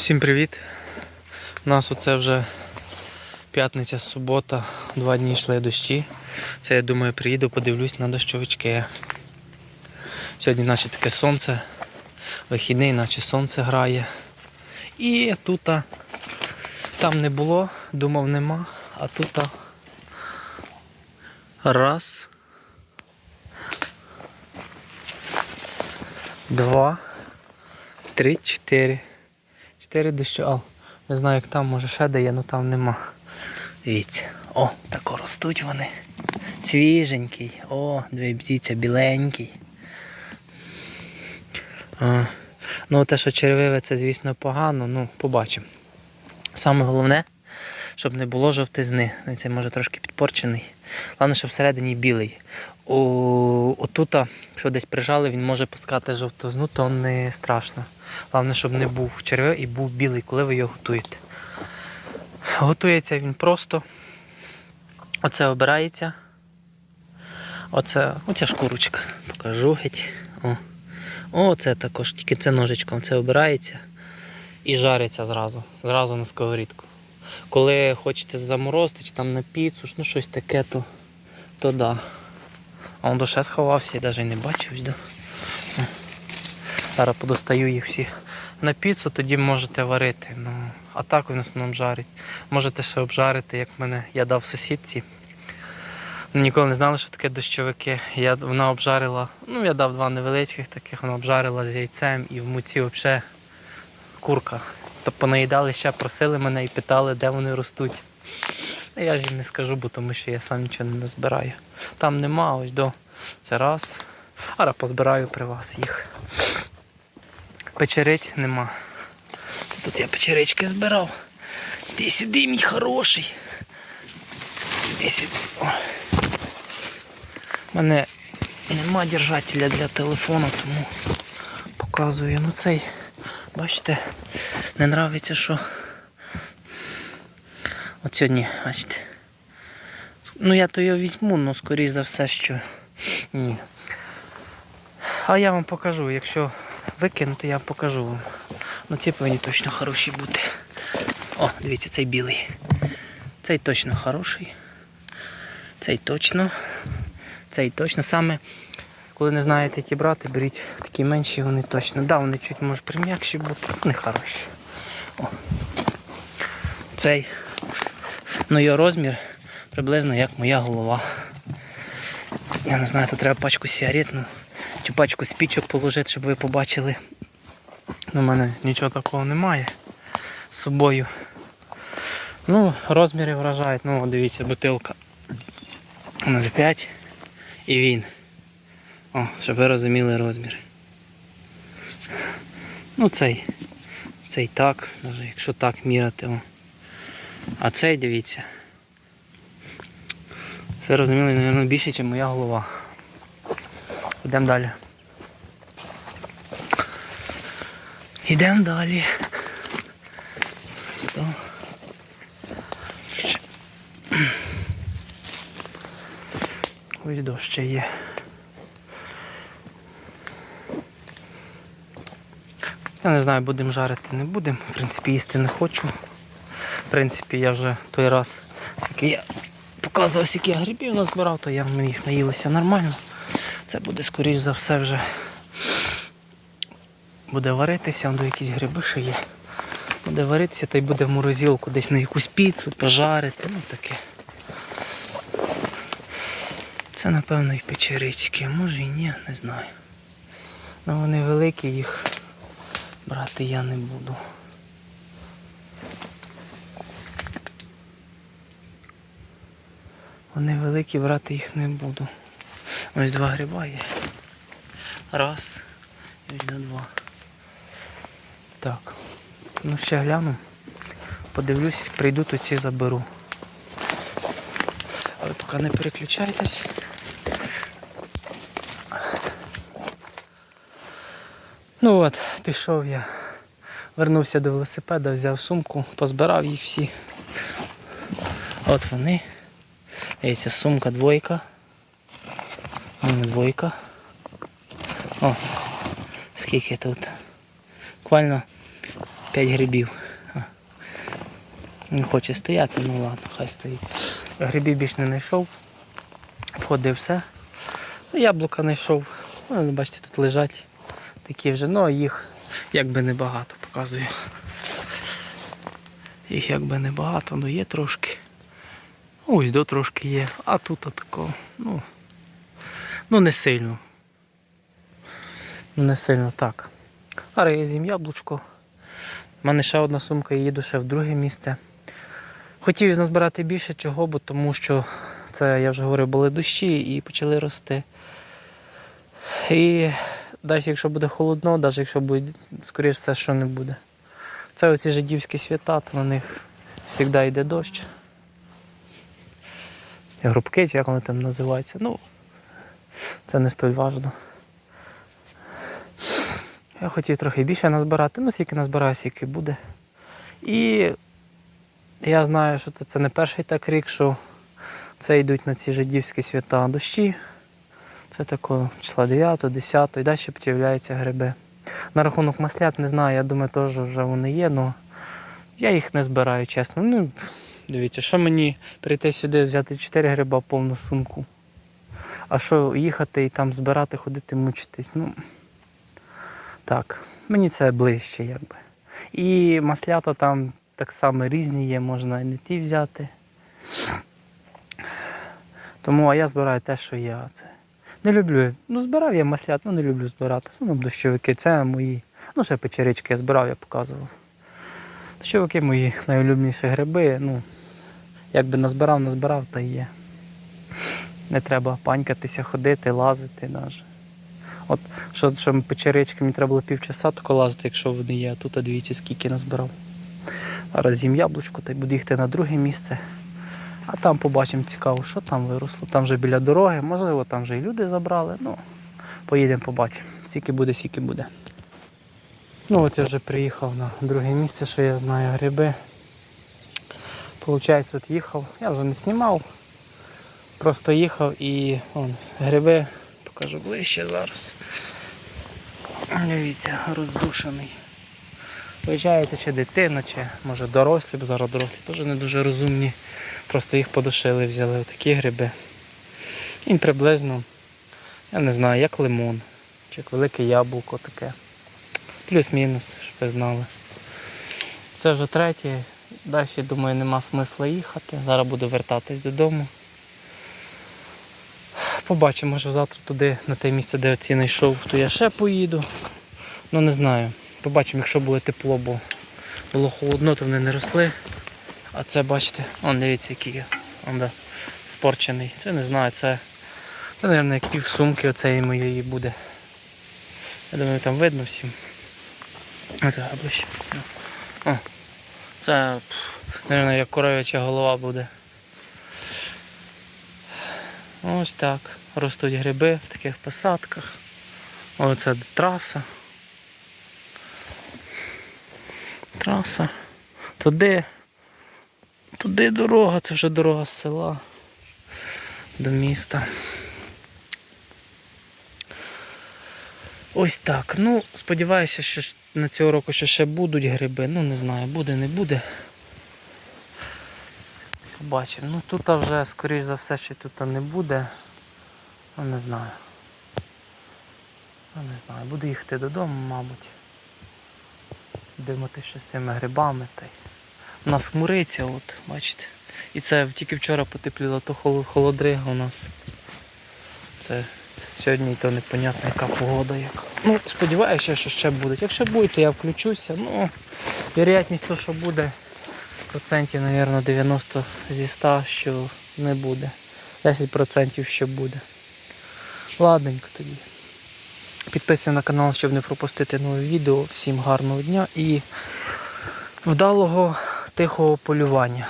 Всім привіт! У нас оце вже п'ятниця, субота, два дні йшли дощі. Це я думаю приїду, подивлюсь на дощовички. Сьогодні наче таке сонце, вихідний, наче сонце грає. І тут там не було, думав нема, а тут раз. Два. Три, чотири. Чотири дощу. А, не знаю, як там, може ще де є, але там нема. Дивіться. О, тако ростуть вони. Свіженький. О, дивіться, біленький. А, ну, те, що червиве, це, звісно, погано, ну, побачимо. Саме головне, щоб не було жовтизни. Цей може трошки підпорчений. Головне, щоб всередині білий. О, отут, що десь прижали, він може пускати жовтизну, то не страшно. Головне, щоб не був червивий і був білий, коли ви його готуєте. Готується він просто. Оце обирається. Оце, оця шкурочка. Покажу геть. О. О, це також, тільки це ножичком. Це обирається і жариться зразу. Зразу на сковорідку. Коли хочете заморозити чи там на піцу, ну щось таке, то, то да. А он душе сховався і навіть не бачив. Зараз подостаю їх всі на піцу, тоді можете варити. Ну, а так в основному жарить. Можете ще обжарити, як мене я дав сусідці. Ніколи не знали, що таке дощовики. Я, вона обжарила, ну я дав два невеличких таких, вона обжарила з яйцем і в муці взагалі курка. То понаїдали ще, просили мене і питали, де вони ростуть. Я ж їм не скажу, бо тому що я сам нічого не назбираю. Там нема, ось до. Це раз. Ара позбираю при вас їх. Печериць нема. Тут я печерички збирав. Іди сюди, мій хороший. Іди сюди. У мене нема держателя для телефону, тому показую. Ну цей, бачите, не нравиться, що. От сьогодні, бачите. Ну я то його візьму, але скоріш за все, що ні. А я вам покажу, якщо викину, то я покажу вам. Ну ці повинні точно хороші бути. О, дивіться, цей білий. Цей точно хороший. Цей точно. Цей точно. Саме, коли не знаєте, які брати, беріть такі менші, вони точно. Да, вони чуть може прим'якші бути, вони хороші. О. Цей. Ну його розмір приблизно як моя голова. Я не знаю, тут треба пачку сигарет, ну, чи пачку спічок положити, щоб ви побачили. У мене нічого такого немає з собою. Ну, розміри вражають. Ну, дивіться, бутилка 0,5 і він. О, щоб ви розуміли розмір. Ну цей. Цей так, навіть якщо так міряти. О. А цей дивіться. Ви розуміли, мабуть, більше, ніж моя голова. Йдемо далі. Йдемо далі. Сто. Ось дощ ще є. Я не знаю, будемо жарити, не будемо. В принципі, їсти не хочу. В принципі, я вже той раз, скільки я показував, скільки я грибів назбирав, то я їх наїлося нормально. Це буде, скоріш за все, вже буде варитися, до якісь гриби ще є. Буде варитися, та й буде в морозилку десь на якусь піцу, пожарити, ну таке. Це напевно і печерицькі, може і ні, не знаю. Ну вони великі, їх брати я не буду. Вони великі, брати їх не буду. Ось два гриба є. Раз. І ось на два. Так. Ну ще гляну. Подивлюсь, прийду, то ці заберу. Але поки не переключайтесь. Ну от, пішов я. Вернувся до велосипеда, взяв сумку, позбирав їх всі. От вони. Дивіться, сумка двойка. Вон Двойка. О, скільки тут. Буквально 5 грибів. А. Не хоче стояти, ну ладно, хай стоїть. Грибів більш не знайшов. Входив все. Ну, яблука знайшов. Ну, бачите, тут лежать такі вже, ну а їх якби небагато показую. Їх якби небагато, ну є трошки. Ось до трошки є. А тут такого, ну, ну не сильно. Ну, Не сильно так. А з'їм яблучко. У мене ще одна сумка, я їду ще в друге місце. Хотів назбирати більше чого, бо тому що це, я вже говорив, були дощі і почали рости. І навіть якщо буде холодно, навіть якщо буде, скоріш все, що не буде. Це оці жидівські свята, то на них завжди йде дощ. Грубки, чи як вони там називаються. Ну, це не столь важливо. Я хотів трохи більше назбирати, ну скільки назбираю, скільки буде. І я знаю, що це, це не перший так рік, що це йдуть на ці жидівські свята дощі. Це такого числа 9, 10 і далі з'являються гриби. На рахунок маслят не знаю, я думаю, теж вже вони є, але я їх не збираю, чесно. Ну, дивіться, що мені прийти сюди, взяти 4 гриба повну сумку. А що їхати і там збирати, ходити, мучитись. Ну, так, мені це ближче, якби. І маслята там так само різні є, можна і не ті взяти. Тому а я збираю те, що є. Це. Не люблю. Ну, збирав я маслят, ну не люблю збирати. Ну, дощовики, це мої. Ну, ще печерички я збирав, я показував. Дощовики мої найулюбніші гриби. Ну, якби назбирав, назбирав, та є. Не треба панькатися, ходити, лазити навіть. От що, що мені треба було півчаса тако лазити, якщо вони є, а тут а дивіться, скільки назбирав. Зараз з'їм яблучко та й буду їхати на друге місце. А там побачимо цікаво, що там виросло. Там вже біля дороги, можливо, там вже і люди забрали. Ну, поїдемо, побачимо. Скільки буде, скільки буде. Ну от я вже приїхав на друге місце, що я знаю гриби. Получається, от їхав, я вже не знімав. Просто їхав і вон, гриби покажу ближче зараз. Дивіться, роздушений. Виявляється, чи дитина, чи може дорослі, бо зараз дорослі теж не дуже розумні. Просто їх подушили, взяли такі гриби. Він приблизно, я не знаю, як лимон, чи як велике яблуко таке. Плюс-мінус, щоб ви знали. Це вже третє. Далі, думаю, нема смисла їхати. Зараз буду вертатись додому. Побачимо, може завтра туди, на те місце, де оці знайшов, то я ще поїду. Ну не знаю. Побачимо, якщо буде тепло, бо було холодно, то вони не росли. А це бачите, он дивіться, який я. Он де спорчений. Це не знаю, це, це мабуть, як пів сумки оцеї моєї буде. Я думаю, там видно всім. А ближче. О, це, мабуть, як коров'яча голова буде. Ось так. Ростуть гриби в таких посадках. Оце траса. Траса. Туди. Туди дорога, це вже дорога з села до міста. Ось так. Ну, сподіваюся, що на цього року ще, ще будуть гриби. Ну не знаю, буде, не буде. Побачимо. Ну тут вже, скоріш за все, що тут не буде. Ну не знаю. Ну не знаю. Буду їхати додому, мабуть. Дивитися що з цими грибами. Та й... У нас хмуриться, от, бачите. І це тільки вчора потепліло, то холодрига у нас. Це сьогодні то непонятно яка погода яка. Ну, сподіваюся, що ще буде. Якщо буде, то я включуся. Ну, вероятність то, що буде, процентів, мабуть, 90 зі 100, що не буде. 10% що буде. Ладненько тоді. Підписуйся на канал, щоб не пропустити нове відео. Всім гарного дня і вдалого тихого полювання.